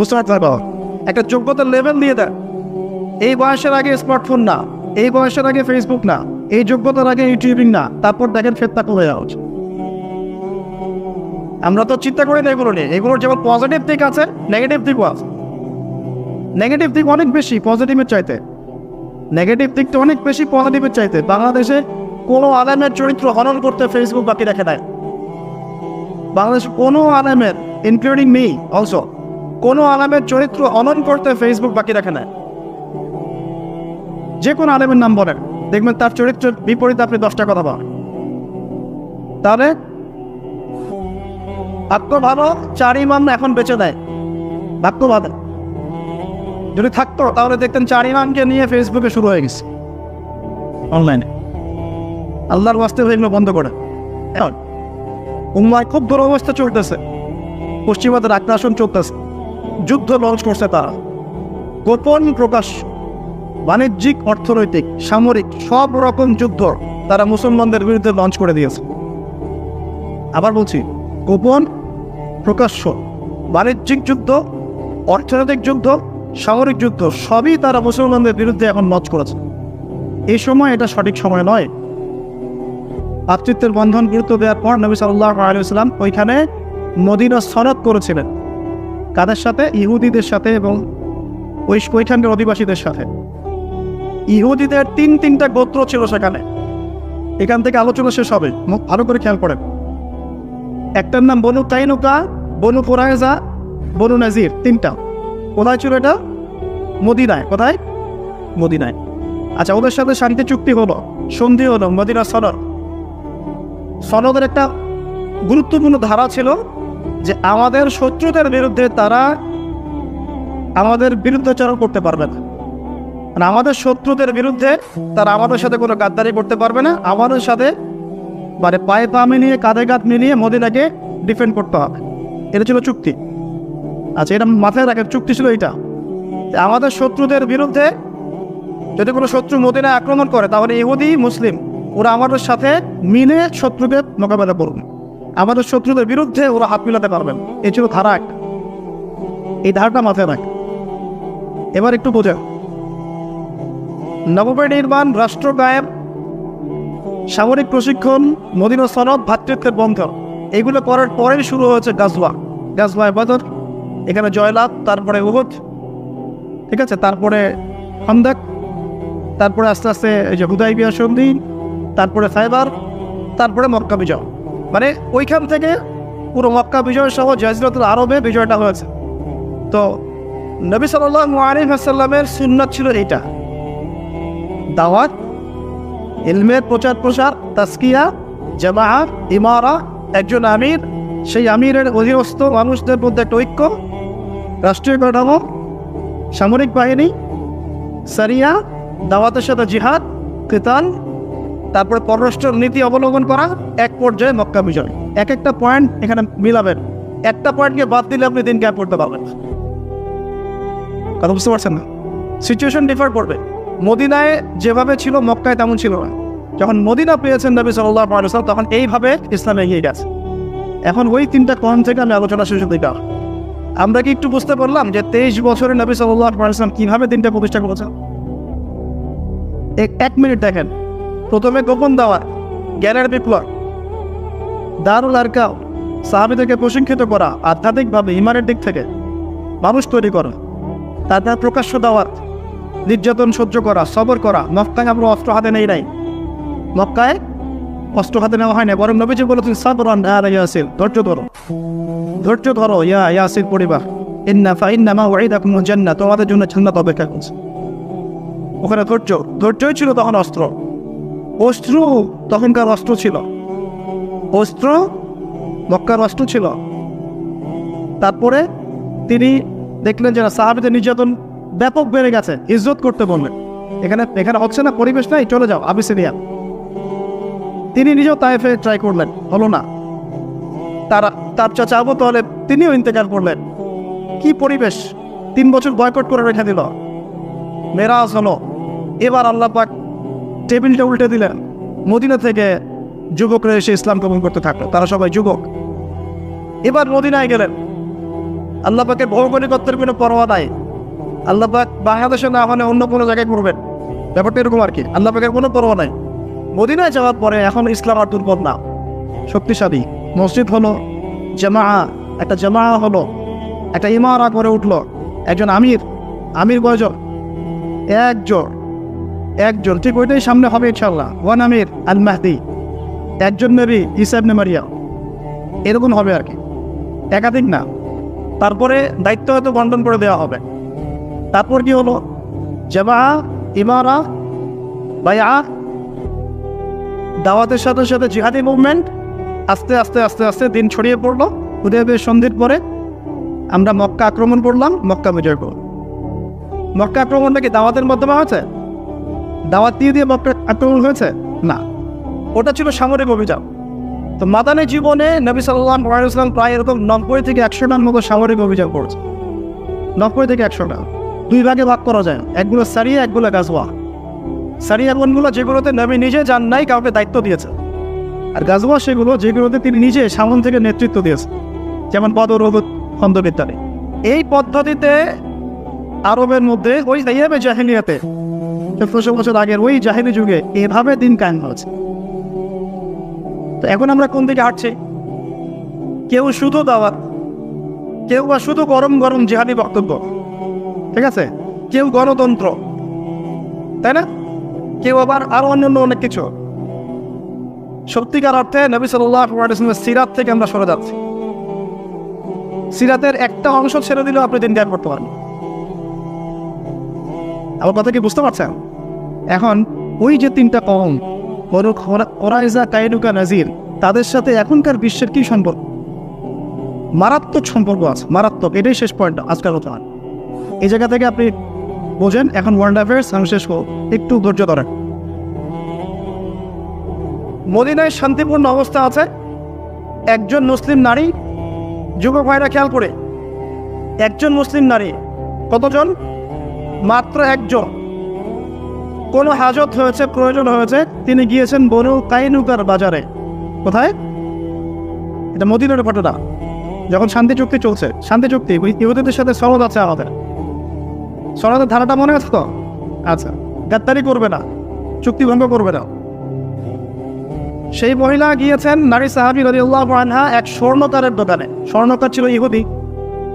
বুঝতে পারব একটা যোগ্যতার লেভেল দিয়ে দেয়। এই বয়সের আগে স্মার্টফোন না, এই বয়সের আগে ফেসবুক না, এই যোগ্যতার আগে ইউটিউবিং না, তারপর দেখেন ফেরতা কমে যাওয়া উচিত। আমরা তো চিন্তা করি না এগুলো নিয়ে। এগুলোর যেমন পজিটিভ দিক আছে নেগেটিভ দিকও আছে। নেগেটিভ দিক অনেক বেশি পজিটিভের চাইতে। নেগেটিভ দিকটা অনেক বেশি পজিটিভের চাইতে। বাংলাদেশে কোনো আলেমের চরিত্র হনন করতে ফেসবুক বাকি দেখে দেয়। বাংলাদেশে কোনো আলেমের ইনক্লুডিং মি অলসো কোনো আলামের চরিত্র অনন করতে ফেসবুক বাকি রাখে না। যে কোনো আলেমের নাম বলেন, দেখবেন তার চরিত্রের বিপরীতে আপনি দশটা কথা বলেন। তাহলে ভাগ্য ভালো, চার ইমাম এখন বেঁচে দেয়। ভাগ্য ভালো। যদি থাকতো, তাহলে দেখতেন চার ইমামকে নিয়ে ফেসবুকে শুরু হয়ে গেছে। অনলাইনে আল্লাহর বাস্তে এগুলো বন্ধ করে। এখন উম্মায় খুব দুরবস্থা চলতেছে। পশ্চিমাদের আগ্রাসন চলতেছে। যুদ্ধ লঞ্চ করছে তারা। গোপন প্রকাশ, বাণিজ্যিক, অর্থনৈতিক, সামরিক, সব রকম যুদ্ধ তারা মুসলমানদের বিরুদ্ধে লঞ্চ করে দিয়েছে। আবার বলছি, গোপন প্রকাশ্য, বাণিজ্যিক যুদ্ধ, অর্থনৈতিক যুদ্ধ, সামরিক যুদ্ধ, সবই তারা মুসলমানদের বিরুদ্ধে এখন লঞ্চ করেছে। এই সময় এটা সঠিক সময় নয়। আত্মীয়ত্বের বন্ধন গুরুত্ব দেওয়ার পর নবী সাল্লাহ আলাইসাল্লাম ওইখানে মদিনা সনদ করেছিলেন। কাদের সাথে? ইহুদিদের সাথে এবং ওই ওইখানকার অধিবাসীদের সাথে। ইহুদিদের তিন তিনটা গোত্র ছিল সেখানে। এখান থেকে আলোচনা শেষ হবে। মুখ ভালো করে খেয়াল করেন। একটার নাম বনু কাইনুকা, বনু কোরআজা বনু নাজির, তিনটা। কোথায় ছিল এটা? মদিনায়। কোথায়? মদিনায়। আচ্ছা ওদের সাথে শান্তি চুক্তি হলো, সন্ধি হলো মদিনা সনদ। সনদের একটা গুরুত্বপূর্ণ ধারা ছিল যে আমাদের শত্রুদের বিরুদ্ধে তারা আমাদের বিরুদ্ধাচরণ করতে পারবে না। মানে আমাদের শত্রুদের বিরুদ্ধে তারা আমাদের সাথে কোনো গাদ্দারি করতে পারবে না। আমাদের সাথে মানে পায়ে পা মিলিয়ে, কাঁধে কাঁধ মিলিয়ে মদিনাকে ডিফেন্ড করতে হবে। এটা ছিল চুক্তি। আচ্ছা এটা মাথায় রাখার চুক্তি ছিল এটা। আমাদের শত্রুদের বিরুদ্ধে যদি কোনো শত্রু মদিনায় আক্রমণ করে, তাহলে ইহুদি, মুসলিম ওরা আমাদের সাথে মিলে শত্রুকে মোকাবেলা করবে আমাদের শত্রুদের বিরুদ্ধে ওরা হাত মিলাতে পারবেন। এই ছিল ধারা এই ধারাটা মাথায় রাখ। এবার একটু বোঝা। নবমের নির্মাণ, রাষ্ট্র গায়েব, সামরিক প্রশিক্ষণ, মদিনা সনদ, ভাতৃত্বের বন্ধ এগুলো করার পরেই শুরু হয়েছে গাজওয়া। গাজওয়া বদর এখানে জয়লাভ, তারপরে উহুদ, ঠিক আছে? তারপরে খন্দাক, তারপরে আস্তে আস্তে এই যে হুদাইবিয়া সন্ধি তারপরে সাইবার, তারপরে মক্কা বিজয়। মানে ওইখান থেকে পুরো মক্কা বিজয় সহ জাজিরাতুল আরবে বিজয়টা হয়েছে। তো নবী হাসাল্লামের সুন্নাত ছিল এইটা। দাওয়াত, ইলমের প্রচার প্রসার তাস্কিয়া জামাআত ইমারা, একজন আমির। সেই আমিরের অধীনস্থ মানুষদের মধ্যে একটা ঐক্য, রাষ্ট্রীয় কাঠামো সামরিক বাহিনী, সারিয়া, দাওয়াতের সাথে জিহাদ, কেতাল তারপরে পররাষ্ট্র নীতি অবলম্বন করা, এক পর্যায়ে মক্কা বিজয়। এক একটা পয়েন্ট এখানে মিলাবেন। একটা পয়েন্টকে বাদ দিলে আপনি দিন গ্যাপ করতে পারবেন। কথা বুঝতে পারছেন না? সিচুয়েশন ডিফার করবে। মদিনায় যেভাবে ছিল, মক্কায় তেমন ছিল না। যখন মদিনা পেয়েছেন নবী সাল্লাহ আলসালাম তখন এইভাবে ইসলাম এগিয়ে গেছে। এখন ওই তিনটা কম থেকে আমি আলোচনা শেষে দিই আমরা কি একটু বুঝতে পারলাম যে তেইশ বছরে নবী সাল্লাহ আলসালাম কীভাবে দিনটা প্রতিষ্ঠা করেছেন? এক মিনিট দেখেন। প্রথমে গোপন দেওয়া জ্ঞানের বিপ্লব। দারুল আরকাও সাহাবিদেরকে প্রশিক্ষিত করা আধ্যাত্মিকভাবে ইমানের দিক থেকে মানুষ তৈরি করা তাদের প্রকাশ্য দেওয়ার নির্যাতন সহ্য করা, সবর করা, মক্কায় আমরা অস্ত্র হাতে নেই নাই। মক্কায় অস্ত্র হাতে নেওয়া হয় না বরং নবীজি বলেছেন, সাবরান আর ধৈর্য ধরো। ধৈর্য ধরো, ইয়া ইয়াসির পরিবার। ইন্না ফা মা ওয়াইদাকুম জান্নাহ তোমাদের জন্য জান্নাত অপেক্ষা করছে। ওখানে ধৈর্য, ধৈর্যই ছিল তখন অস্ত্র। অস্ত্র তখনকার অস্ত্র ছিল। অস্ত্র মক্কার অস্ত্র ছিল। তারপরে তিনি দেখলেন যে সাহাবিদের নির্যাতন ব্যাপক বেড়ে গেছে, ইজ্জত করতে বললেন। এখানে এখানে হচ্ছে না, পরিবেশ নাই, চলে যাও, আবিসিনিয়া। তিনি নিজেও তাইফে ট্রাই করলেন, হলো না। তারা, তার চাচা তাহলে তিনিও ইন্তেকার করলেন। কি পরিবেশ, তিন বছর বয়কট করে রেখে দিল। মেরাজ হলো। এবার আল্লাহ পাক টেবিলটা উল্টে দিলেন। মদিনা থেকে যুবকরা এসে ইসলাম কবুল করতে থাকল। তারা সবাই যুবক। এবার মদিনায় গেলেন। আল্লাহ পাকের ভৌগোলিকত্বের কোনো পরোয়া নাই। আল্লাহ পাক বাংলাদেশে না হলে অন্য কোনো জায়গায় করবেন ব্যাপারটা এরকম আর কি। আল্লাহ পাকের কোনো পরোয়া নাই। মদিনায় যাওয়ার পরে এখন ইসলাম আর দুর্বল না। শক্তিশালী। মসজিদ হলো জামা একটা জামা হলো একটা ইমারা করে উঠল। একজন আমির। আমির কয়জন? একজন একজন, ঠিক ওইটাই সামনে হবে ইনশাল্লাহ ওয়ান আমির আল মাহদি একজন নবী ইসাব নেমারিয়া এরকম হবে আর কি। একাধিক না তারপরে দায়িত্ব হয়তো বন্টন করে দেওয়া হবে। তারপর কি হলো? জামা, ইমারা বায়া দাওয়াতের সাথে সাথে জিহাদি মুভমেন্ট আস্তে আস্তে আস্তে আস্তে দিন ছড়িয়ে পড়ল। হুদয়বের সন্ধির পরে আমরা মক্কা আক্রমণ করলাম, মক্কা বিজয় করলাম। মক্কা আক্রমণটা কি দাওয়াতের মাধ্যমে হয়েছে? দাওয়াত দিয়ে দিয়ে মক্কা আক্রমণ হয়েছে? না। ওটা ছিল সামরিক অভিযান। তো মাদানী জীবনে নবী সাল্লাম প্রায় এরকম নব্বই থেকে একশো একশোটার মতো সামরিক অভিযান করেছে। নব্বই থেকে একশো একশোটা দুই ভাগে ভাগ করা যায়। একগুলো সারিয়া একগুলো গাজওয়া। সারিয়া বনগুলো যেগুলোতে নবী নিজে যান নাই, কাউকে দায়িত্ব দিয়েছে। আর গাজওয়া সেগুলো যেগুলোতে তিনি নিজে সামন থেকে নেতৃত্ব দিয়েছে যেমন রবত খন্দক ইত্যাদি। এই পদ্ধতিতে আরবের মধ্যে ওই জাহিলিয়াতে চোদ্দশো বছর আগের ওই জাহিলি যুগে এভাবে দিন কায়েম হয়েছে তো এখন আমরা কোন দিকে হাঁটছি? কেউ শুধু দাওয়াত, কেউ বা শুধু গরম গরম জেহাদি বক্তব্য, ঠিক আছে? কেউ গণতন্ত্র, তাই না? কেউ আবার আরও অন্যান্য অনেক কিছু। সত্যিকার অর্থে নবী সাল্লামের সিরাত থেকে আমরা সরে যাচ্ছি। সিরাতের একটা অংশ ছেড়ে দিলেও আপনি দিন ত্যাগ করতে পারেন। আমার কথা কি বুঝতে পারছেন? এখন ওই যে তিনটা কম ওরাইজা কাইনুকা, নাজির, তাদের সাথে এখনকার বিশ্বের কি সম্পর্ক? মারাত্মক সম্পর্ক আছে, মারাত্মক, এটাই শেষ পয়েন্ট আজকাল কথা। এই জায়গা থেকে আপনি বোঝেন, এখন ওয়ার্ল্ড অ্যাফেয়ার্স আমি শেষ করব। একটু ধৈর্য ধরেন। মদিনায় শান্তিপূর্ণ অবস্থা আছে। একজন মুসলিম নারী, যুবক ভাইরা খেয়াল করে, একজন মুসলিম নারী, কতজন? মাত্র একজন। কোনো হাজত হয়েছে, প্রয়োজন হয়েছে, তিনি গিয়েছেন বনু কাইনুকার বাজারে। কোথায়? এটা মদিনার ঘটনা। যখন শান্তি চুক্তি চলছে, শান্তি চুক্তি ইহুদিদের সাথে সনদ আছে আমাদের। সনদের ধারাটা মনে আছে তো? আচ্ছা গাদ্দারি করবে না, চুক্তি ভঙ্গ করবে না। সেই মহিলা গিয়েছেন নারী সাহাবি রদিউল্লাহ আনহা এক স্বর্ণকারের দোকানে। স্বর্ণকার ছিল ইহুদি।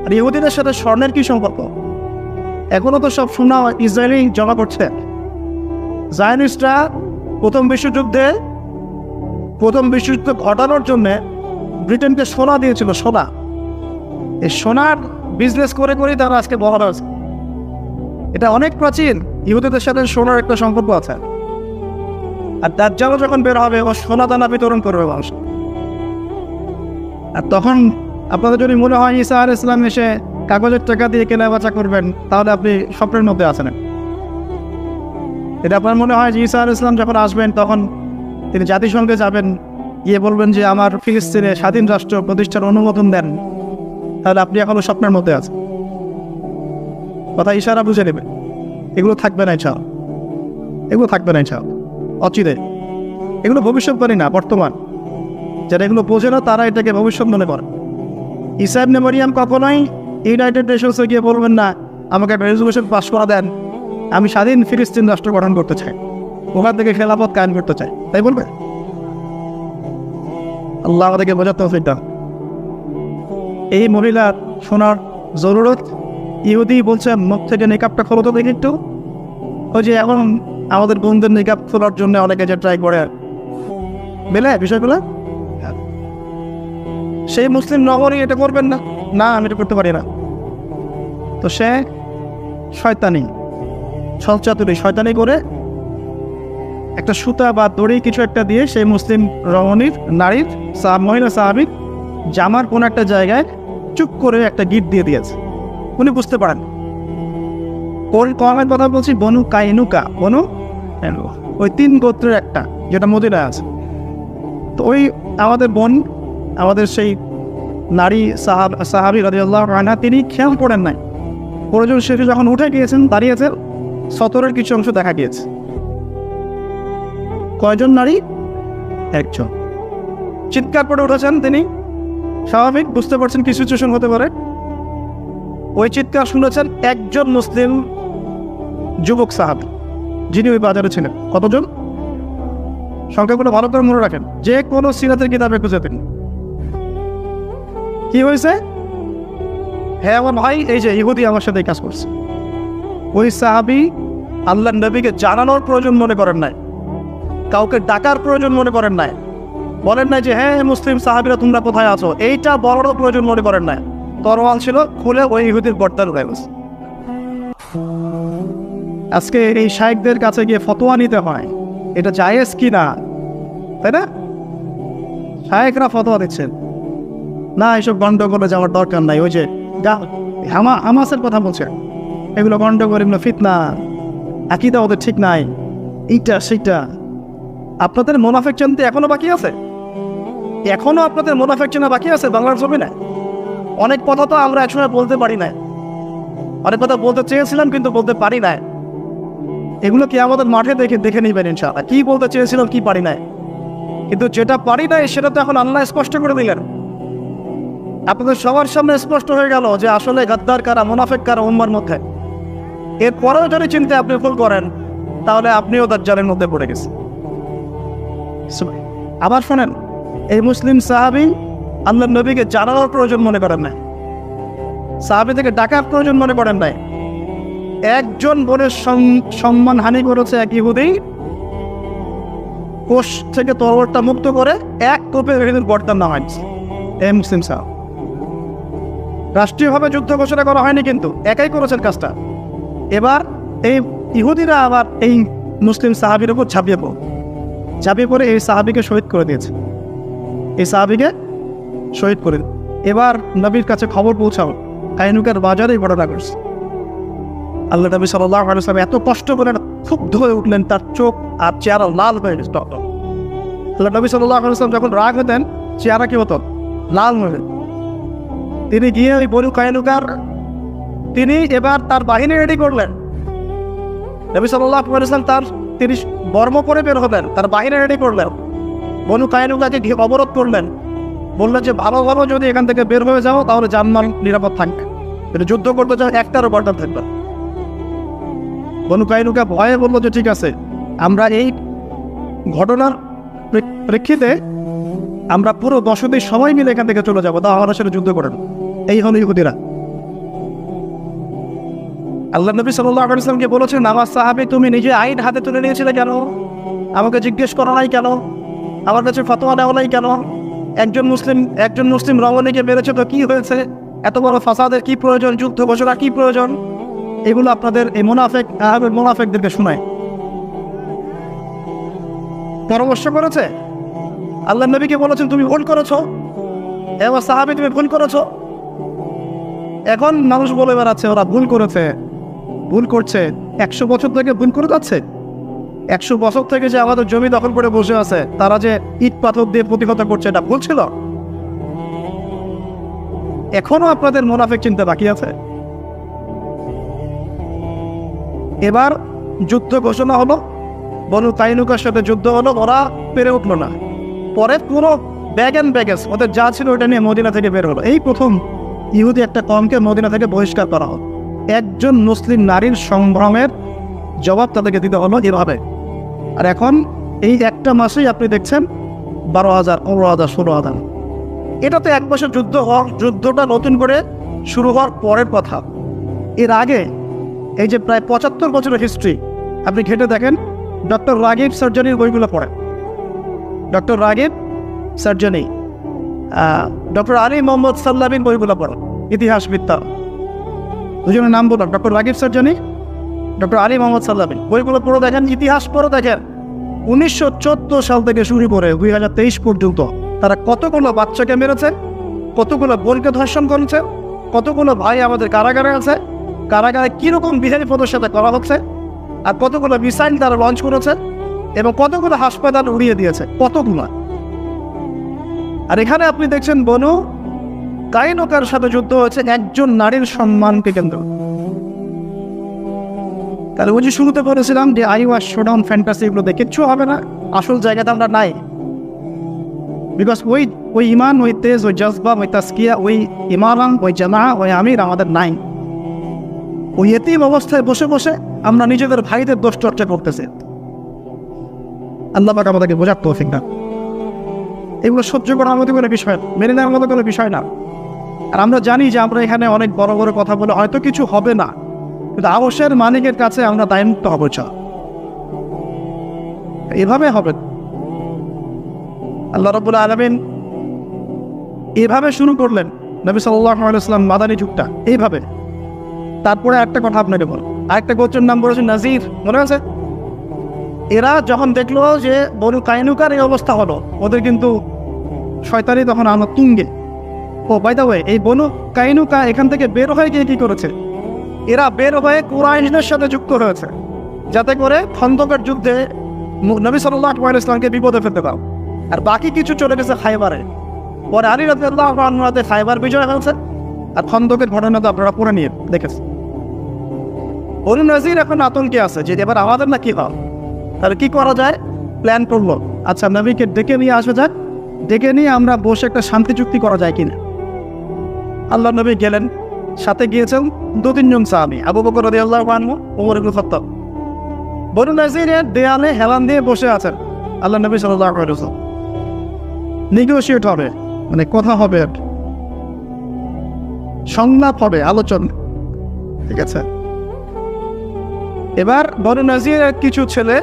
আর ইহুদিদের সাথে স্বর্ণের কি সম্পর্ক? এখনও তো সব সোনা ইসরায়েলি জমা করছে। জায়নিস্টরা প্রথম বিশ্বযুদ্ধে, প্রথম বিশ্বযুদ্ধ ঘটানোর জন্য ব্রিটেনকে সোনা দিয়েছিল, সোনা। এই সোনার বিজনেস করে করেই তারা আজকে বহাল আছে। এটা অনেক প্রাচীন, ইহুদিদের সাথে সোনার একটা সম্পর্ক আছে। আর তার দাজ্জালও যখন বের হবে, ও সোনা দানা বিতরণ করবে মানুষ। আর তখন আপনাদের যদি মনে হয়, ঈসা আর ইসলাম এসে কাগজের টাকা দিয়ে কেনা বেচা করবেন, তাহলে আপনি স্বপ্নের মধ্যে আছেন। এটা আপনার মনে হয় যে ঈসা আর ইসলাম যখন আসবেন, তখন তিনি জাতিসংঘে যাবেন, গিয়ে বলবেন যে আমার ফিলিস্তিনে স্বাধীন রাষ্ট্র প্রতিষ্ঠার অনুমোদন দেন। তাহলে আপনি এখনও স্বপ্নের মধ্যে আছেন। কথা ইশারা বুঝে নেবেন। এগুলো থাকবে না ইচ্ছা এগুলো থাকবে না ইচ্ছা অচিরে। এগুলো ভবিষ্যৎবাণী না, বর্তমান। যারা এগুলো বোঝে না, তারা এটাকে ভবিষ্যৎ মনে করে। ইসাইব নেমারিয়াম কখনোই ইউনাইটেড নেশনসে গিয়ে বলবেন না, আমাকে একটা রেজুলেশন পাস করা দেন। আমি স্বাধীন ফিলিস্তিন রাষ্ট্র গঠন করতে চাই। ওখান থেকে খেলাপথ কায়েম করতে চাই। তাই বলবে? আল্লাহ আমাদেরকে বোঝাতে হবে এই মহিলার শোনার জরুরত ইহুদি বলছে মুখ থেকে নিকাপটা খোলো তো দেখি একটু। ওই যে এখন আমাদের বোনদের নিকাপ খোলার জন্য অনেকে যে ট্রাই করে। বেলে বিষয়গুলো? সেই মুসলিম নগরী এটা করবেন না? না আমি এটা করতে পারি না। তো সে শয়তানি। ছলচাতুরি শয়তানি করে একটা সুতা বা দড়ি কিছু একটা দিয়ে সেই মুসলিম রমণীর, নারীর মহিলা সাহাবিক জামার কোনো একটা জায়গায় চুপ করে একটা গিট দিয়ে দিয়েছে। উনি বুঝতে পারেন। কমের কথা বলছি? বনু কাইনুকা। বনু। ওই তিন গোত্রের একটা, যেটা মদিনায় আছে। তো ওই আমাদের বোন, আমাদের সেই নারী সাহাব সাহাবি রাজিউল্লাহ রানা তিনি খেয়াল করেন নাই। প্রয়োজন শেষে যখন উঠে গিয়েছেন দাঁড়িয়েছে সতরের কিছু অংশ দেখা গিয়েছে। কয়জন নারী? একজন। চিৎকার করে উঠেছেন তিনি। স্বাভাবিক, বুঝতে পারছেন কি সিচুয়েশন হতে পারে। ওই চিৎকার শুনেছেন একজন মুসলিম যুবক সাহাবি, যিনি ওই বাজারে ছিলেন। কতজন? সংখ্যাগুলো ভালো করে মনে রাখেন, যে কোনো সিরাতের কিতাবে খুঁজে পেন কি হয়েছে? হ্যাঁ আমার ভাই, এই যে ইহুদি আমার সাথে কাজ করছে। ওই সাহাবি আল্লাহ নবীকে জানানোর প্রয়োজন মনে করেন নাই। কাউকে ডাকার প্রয়োজন মনে করেন নাই। বলেন নাই যে হ্যাঁ মুসলিম সাহাবিরা তোমরা কোথায় আছো? এইটা বড় প্রয়োজন মনে করেন নাই। তরোয়াল ছিল খুলে ওই ইহুদির বর্তার উড়ে গেছে। আজকে এই শায়েকদের কাছে গিয়ে ফতোয়া নিতে হয়। এটা জায়েজ কি না? তাই না? শায়েকরা ফতোয়া দিচ্ছেন। না, এসব গন্ডগোলে যাওয়ার দরকার নাই। ওই যে হামাসের কথা বলছে এগুলো গন্ডগোল এগুলো ফিতনা। আকিদা ওদের ঠিক নাই। এইটা, সেইটা। আপনাদের মোনাফেক চিনতে এখনও বাকি আছে? এখনও আপনাদের মোনাফেক চেনা বাকি আছে বাংলার ছবি না অনেক কথা তো আমরা একসময় বলতে পারি না অনেক কথা বলতে চেয়েছিলাম কিন্তু বলতে পারি না এগুলো কি আমাদের মাঠে দেখে দেখে নিবেন ইনশাআল্লাহ। কি বলতে চেয়েছিলাম, কি পারি না কিন্তু যেটা পারি নাই, সেটা তো এখন আল্লাহ স্পষ্ট করে দিলেন। আপনাদের সবার সামনে স্পষ্ট হয়ে গেল যে আসলে গাদ্দার কারা, মুনাফেক কারা উম্মার মধ্যে? এরপরেও যদি চিন্তা আপনি ভুল করেন, তাহলে আপনিও তার জালের মধ্যে পড়ে গেছেন। আবার শোনেন, এই মুসলিম সাহাবি আল্লাহ নবীকে জানানোর প্রয়োজন মনে করেন নাই সাহাবি থেকে ডাকার প্রয়োজন মনে করেন নাই। একজন বোনের সম্মান হানি করেছে এক ইহুদি, কোষ থেকে তরবারটা মুক্ত করে এক কোপে রেখে গর্দার নাম আনছে এই মুসলিম সাহাব। রাষ্ট্রীয়ভাবে যুদ্ধ ঘোষণা করা হয়নি কিন্তু, একাই করেছেন কাজটা। এবার এই ইহুদিরা আবার এই মুসলিম সাহাবির উপর ঝাঁপিয়ে পড়ে। ঝাঁপিয়ে পড়ে এই সাহাবিকে শহীদ করে দিয়েছে। এই সাহাবিকে শহীদ করে এবার নবীর কাছে খবর পৌঁছাও কাইনুকার বাজারে ঘটনা করছে আল্লাহ নবী সাল্লাহ আলসালাম এত কষ্ট করে ক্ষুব্ধ হয়ে উঠলেন, তার চোখ আর চেহারা লাল হয়ে গেছে। আল্লাহ নবী সাল্লাহ আলসালাম যখন রাগ হতেন, চেহারা কি হতো? লাল হয়ে তিনি গিয়ে ওই বনু কায়নুকার তিনি এবার তার বাহিনী রেডি করলেন। নবী সাল্লাহ আলাইসলাম তার তিনি বর্ম করে বের হলেন, তার বাহিনী রেডি করলেন। বনু কায়নুকাকে ঘিরে অবরোধ করলেন বললেন যে, ভালো ভালো, যদি এখান থেকে বের হয়ে যাও, তাহলে জানমাল নিরাপদ থাকবে যদি যুদ্ধ করতে চাও একটারও বর্ডার থাকবে। বনু কায়নুকা ভয়ে বলল যে, ঠিক আছে, আমরা এই ঘটনার প্রেক্ষিতে আমরা পুরো বসতি সবাই মিলে এখান থেকে চলে যাব। তা আমাদের সাথে যুদ্ধ করেন। এই হলো ইহুদিরা। আল্লাহ নবী সাল্লাহ আলাইসলামকে বলেছেন, আমার সাহাবি তুমি নিজে আইন হাতে তুলে নিয়েছিলে কেন? আমাকে জিজ্ঞেস করা নাই কেন? আমার কাছে ফতোয়া নেওয়া নাই কেন? একজন মুসলিম একজন মুসলিম রমণীকে মেরেছে তো কি হয়েছে? এত বড় ফাসাদের কি প্রয়োজন? যুদ্ধ ঘোষণা কি প্রয়োজন? এগুলো আপনাদের এই মোনাফেক মোনাফেকদেরকে শোনায়। পরামর্শ করেছে? আল্লাহ নবীকে বলেছেন, তুমি ভুল করেছ। এবার সাহাবি, তুমি ভুল করেছ। এখন মানুষ বলে বেড়াচ্ছে, ওরা ভুল করেছে। ভুল করছে। একশো বছর থেকে ভুল করে যাচ্ছে। একশো বছর থেকে যে আমাদের জমি দখল করে বসে আছে, তারা যে ইট পাথর দিয়ে প্রতিহত করছে, এটা ভুল ছিল? এখনও আপনাদের মোনাফেক চিন্তা বাকি আছে? এবার যুদ্ধ ঘোষণা হলো। বনু কাইনুকার সাথে যুদ্ধ হলো, ওরা পেরে উঠল না। পরে পুরো ব্যাগ অ্যান্ড ব্যাগেজ, ওদের যা ছিল ওটা নিয়ে মদিনা থেকে বের হলো। এই প্রথম ইহুদি একটা কমকে মদিনা থেকে বহিষ্কার করা হলো। একজন মুসলিম নারীর সংভ্রমের জবাব তাদেরকে দিতে হলো এভাবে। আর এখন এই একটা মাসেই আপনি দেখছেন বারো হাজার, পনেরো হাজার, ষোলো হাজার। এটা তো এক বছর যুদ্ধ হওয়ার, যুদ্ধটা নতুন করে শুরু হওয়ার পরের কথা। এর আগে এই যে প্রায় পঁচাত্তর বছরের হিস্ট্রি আপনি ঘেটে দেখেন ডক্টর রাগিব সার্জারির বইগুলো পড়েন doctor Raghib Sirjani doctor Ali Muhammad Sallabi বইগুলো পড়েন ইতিহাসবিদ্যা দুজনের নাম বললাম doctor Raghib Sirjani, doctor Ali Muhammad Sallabi. বইগুলো পড়ে দেখেন, ইতিহাস পড়ে দেখেন। উনিশশো চোদ্দ সাল থেকে শুরু করে দুই হাজার তেইশ পর্যন্ত তারা কতগুলো বাচ্চাকে মেরেছে, কতগুলো বোনকে ধর্ষণ করেছে, কতগুলো ভাই আমাদের কারাগারে আছে, কারাগারে কীরকম বিহারি পদের সাথে করা হচ্ছে, আর কতগুলো মিসাইল তারা লঞ্চ করেছে এবং কতগুলো হাসপাতাল উড়িয়ে দিয়েছে, কতগুলো? আর এখানে আপনি দেখছেন বনু কাইনকার সাথে যুদ্ধ হয়েছে, একজন নারীর সম্মানকে কেন্দ্র। তাহলে ওই যে শুরুতে বলেছিলাম যে আই ওয়াশ শোডাউন ফ্যান্টাসি এগুলোতে কিচ্ছু হবে না, আসল জায়গাতে আমরা নাই। বিকজ ওই ওই ইমান, ওই তেজ, ওই জজবা, ওই তাস্কিয়া ওই ইমারাম ওই জামা ওই আমির আমাদের নাই। ওই এতিম অবস্থায় বসে বসে আমরা নিজেদের ভাইদের দোষ চর্চা করতেছি। আল্লাহ আমাদেরকে বোঝার তৌফিক না এগুলো সহ্য করার মতো কোনো বিষয় মেনে নেওয়ার মতো কোনো বিষয় না। আর আমরা জানি যে আমরা এখানে অনেক বড় বড় কথা বলে হয়তো কিছু হবে না। কিন্তু আবশ্যের মালিকের কাছে আমরা দায়মুক্ত হব চা এভাবে হবে। আল্লাহ রবুল আলমিন এভাবে শুরু করলেন। নবী সাল্লাম মাদানী যুগটা এইভাবে। তারপরে একটা কথা আপনাকে বল। আরেকটা গোত্রের নাম বলেছে নাজির। মনে আছে? এরা যখন দেখল যে বনু কাইনুকার এই অবস্থা হলো, ওদের কিন্তু শয়তানি তখন আমরা তুঙ্গে। ও বাই দা ওয়ে এই বনু কাইনুকা এখান থেকে বের হয়ে গিয়ে কি করেছে? এরা বের হয়ে কুরাইশদের সাথে যুক্ত হয়েছে। যাতে করে খন্দকের যুদ্ধে নবী সাল্লাহ ইসলামকে বিপদে ফেলতে পাও আর বাকি কিছু চলে গেছে খাইবারে। পরে আলী রাজিয়াল্লাহ খাইবার বিজয় হয়েছে। আর খন্দকের ঘটনা তো আপনারা পড়ে নিয়ে দেখেছেন। বনু নাজির এখন আতঙ্কে আছে যে এবার আমাদের না কি হয়? তাহলে কি করা যায়? প্ল্যান করল। আচ্ছা নবীকে ডেকে নিয়ে আসা যাক। ডেকে নিয়ে আমরা বসে একটা শান্তি চুক্তি করা যায় কিনা। আল্লাহ নবী গেলেন, সাথে গিয়েছেন দু তিনজন সাহাবি, আবু বকর রদি আল্লাহ আনহু ওমর ইবনুল খাত্তাব। বনু নাজিরের দেয়ালে হেলান দিয়ে বসে আছেন আল্লাহ নবী আলাইহি ওয়াসাল্লাম। নেগোশিয়েট হবে মানে কথা হবে সংলাপ হবে, আলোচনা। ঠিক আছে? এবার বনু নাজিরের কিছু ছেলে,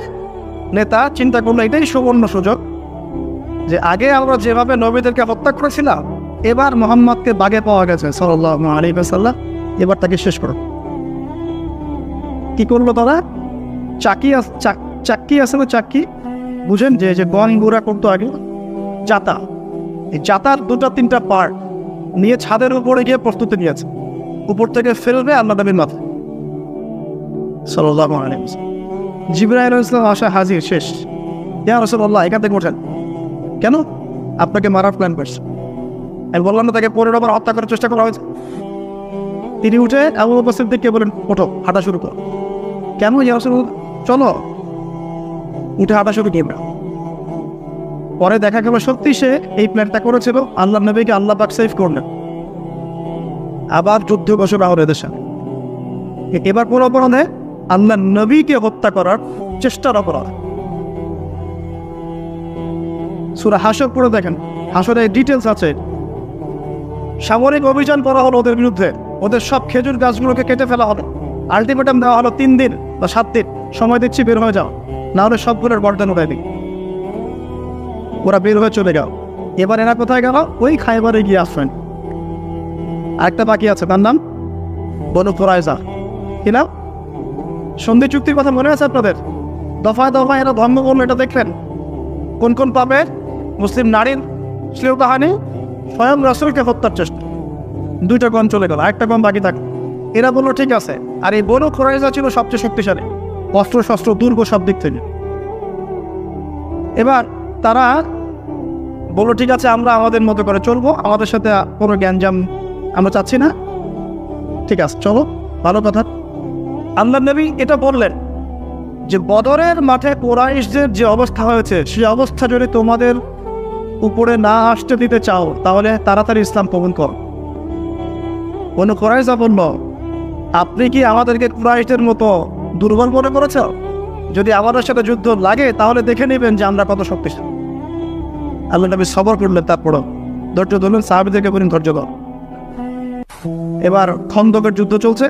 নেতা চিন্তা করল, এটাই সুবর্ণ সুযোগ যে আগে আমরা যেভাবে নবীদেরকে হত্যা করেছিলাম এবার মোহাম্মদকে বাগে পাওয়া গেছে সাল্লাহ আলী এবার তাকে শেষ করো। কি করল তারা? চাকি চাক- আছে না চাক্কি বুঝেন যে যে গন গুঁড়া করতো আগে, জাতা। এই জাতার দুটা, তিনটা পার্ট নিয়ে ছাদের উপরে গিয়ে প্রস্তুতি নিয়েছে। উপর থেকে ফেলবে আল্লাহ নবীর মাথায়। সাল্লাহ আলী জিব্রাহিম ইসলাম আসা হাজির শেষ। ইয়া রসল্লাহ থেকে ওঠেন কেন? আপনাকে মারার প্ল্যান করছে। আমি বললাম না, তাকে পনেরো বার হত্যা করার চেষ্টা করা হয়েছে। তিনি উঠে আবু বকর সিদ্দিককে বলেন ওঠো, হাঁটা শুরু করো। কেন ইয়া চলো। উঠে হাঁটা শুরু করবে পরে দেখা গেল, সত্যি সে এই প্ল্যানটা করেছিল। আল্লাহ নবীকে আল্লাহ পাক সেভ করলেন। আবার যুদ্ধ বসে বাহর এদের সাথে। এবার কোন অপরাধে আল্লাহ নবীকে হত্যা করার চেষ্টার অপরাধ। সুরা হাসর পড়ে দেখেন। হাসরে ডিটেলস আছে। সামরিক অভিযান করা হলো ওদের বিরুদ্ধে। ওদের সব খেজুর গাছগুলোকে কেটে ফেলা হলো আলটিমেটাম দেওয়া হলো তিন দিন বা সাত দিন। সময় দিচ্ছি, বের হয়ে যাও। না হলে সবগুলোর বর্ধন উঠাই দিই। ওরা বের হয়ে চলে যাও এবার এরা কোথায় গেল? ওই খাইবারে গিয়ে আসবেন আরেকটা বাকি আছে। তার নাম? বনু ফোরাইজা কি নাম? সন্ধি চুক্তির কথা মনে আছে আপনাদের? দফায় দফায় এরা ধর্ম করল, এটা দেখলেন? কোন কোন পাবে মুসলিম নারীর শ্লীলতাহানি? স্বয়ং রসুলকে হত্যার চেষ্টা। দুইটা গণ চলে গেল একটা গণ বাকি থাকে। এরা বলল, ঠিক আছে। আর এই বনু খোরাইজা ছিল সবচেয়ে শক্তিশালী। অস্ত্র শস্ত্র দুর্গ সব দিক থেকে। এবার তারা বলল, ঠিক আছে, আমরা আমাদের মতো করে চলবো। আমাদের সাথে কোনো জ্ঞানজাম আমরা চাচ্ছি না। ঠিক আছে, চলো। ভালো কথা। আল্লাহ নবী এটা বললেন যে, বদরের মাঠে কোরাইশদের যে অবস্থা হয়েছে সেই অবস্থা যদি তোমাদের উপরে না আসতে দিতে চাও, তাহলে তাড়াতাড়ি ইসলাম কবুল কর। কোনো কোরাইশা বলল, আপনি কি আমাদেরকে কুরাইশদের মতো দুর্বল মনে করেছ? যদি আমাদের সাথে যুদ্ধ লাগে, তাহলে দেখে নেবেন যে আমরা কত শক্তিশালী। আল্লাহ নবী সবর করলেন তারপরও। ধৈর্য ধরলেন, সাহাবিদেরকে বলেন ধৈর্য ধর। এবার খন্দকের যুদ্ধ চলছে।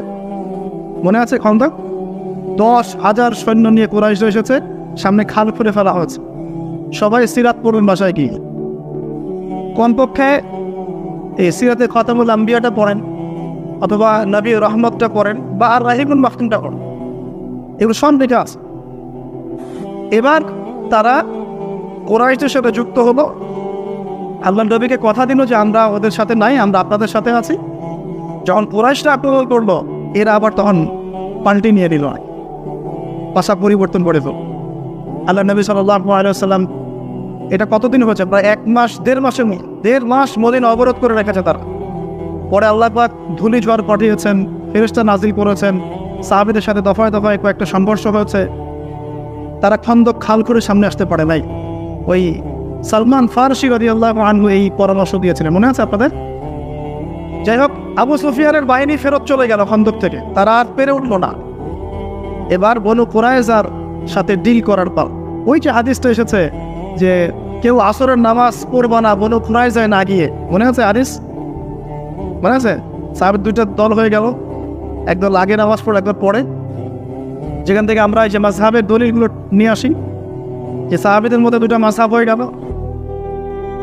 মনে আছে খন্দক? দশ হাজার সৈন্য নিয়ে কুরাইশ এসেছে, সামনে খাল ফুরে ফেলা হয়েছে। সবাই সিরাত পড়বেন বাসায় গিয়ে কমপক্ষে এই সিরাতে খতামুল আম্বিয়াটা পড়েন অথবা নবী রহমতটা পড়েন বা আর রাহিবুল মাহতুমটা পড়েন। এগুলো সব লেখা আছে। এবার তারা কোরাইশদের সাথে যুক্ত হলো। আল্লাহ নবীকে কথা দিল যে আমরা ওদের সাথে নাই, আমরা আপনাদের সাথে আছি। যখন কোরাইশটা আক্রমণ করল, এরা আবার তখন পাল্টি নিয়ে নিল। না ভাষা পরিবর্তন করে ফেল আল্লাহ নবী সাল্লাম এটা কতদিন হয়েছে? প্রায় এক মাস, দেড় মধ্যে দেড় মাস মদিন অবরোধ করে রেখেছে তারা। পরে আল্লাহ পাক ধুলি ঝড় পাঠিয়েছেন ফেরেস্তা নাজিল করেছেন। সাহাবিদের সাথে দফায় দফায় কয়েকটা সংঘর্ষ হয়েছে। তারা খন্দক খাল করে সামনে আসতে পারে নাই। ওই সালমান ফারসি রাজি আল্লাহ আনহু এই পরামর্শ দিয়েছিলেন। মনে আছে আপনাদের? যাই হোক, আবু সুফিয়ানের বাহিনী ফেরত চলে গেল খন্দক থেকে। তারা আর পেরে উঠল না। এবার বনু কোরআজার সাথে ডিল করার পাল। ওই যে হাদিসটা এসেছে যে কেউ আসরের নামাজ পড়বা না বনু কোরআজায় না গিয়ে। মনে আছে হাদিস? মনে আছে? সাহেবের দুইটা দল হয়ে গেল। একদল আগে নামাজ পড়ে, একদল পড়ে। যেখান থেকে আমরা এই যে মাসাহাবের দলিলগুলো নিয়ে আসি, যে সাহাবিদের মধ্যে দুটা মাসাব হয়ে গেল।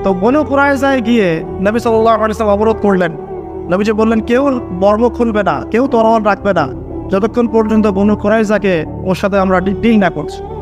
তো বনু কুরাইজায় গিয়ে নবী সাল্লাহ আলিয়াল্লাম অবরোধ করলেন। নবীজি বললেন, কেউ বর্ম খুলবে না, কেউ তরোয়াল রাখবে না। যতক্ষণ পর্যন্ত বনু কুরাইজাকে ওর সাথে আমরা ডিল না করছি।